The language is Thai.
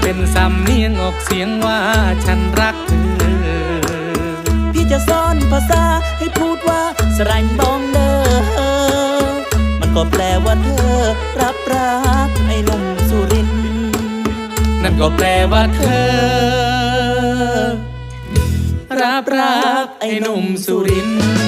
เป็นสำเนียงออกเสียงว่าฉันรักเธอ พี่จะสอนภาษาให้พูดว่าสรันบองเดอมันก็แปลว่าเธอ รับรักไอ้หนุ่มสุริน นั่นก็แปลว่าเธอ รับรักไอ้หนุ่มสุรินทร์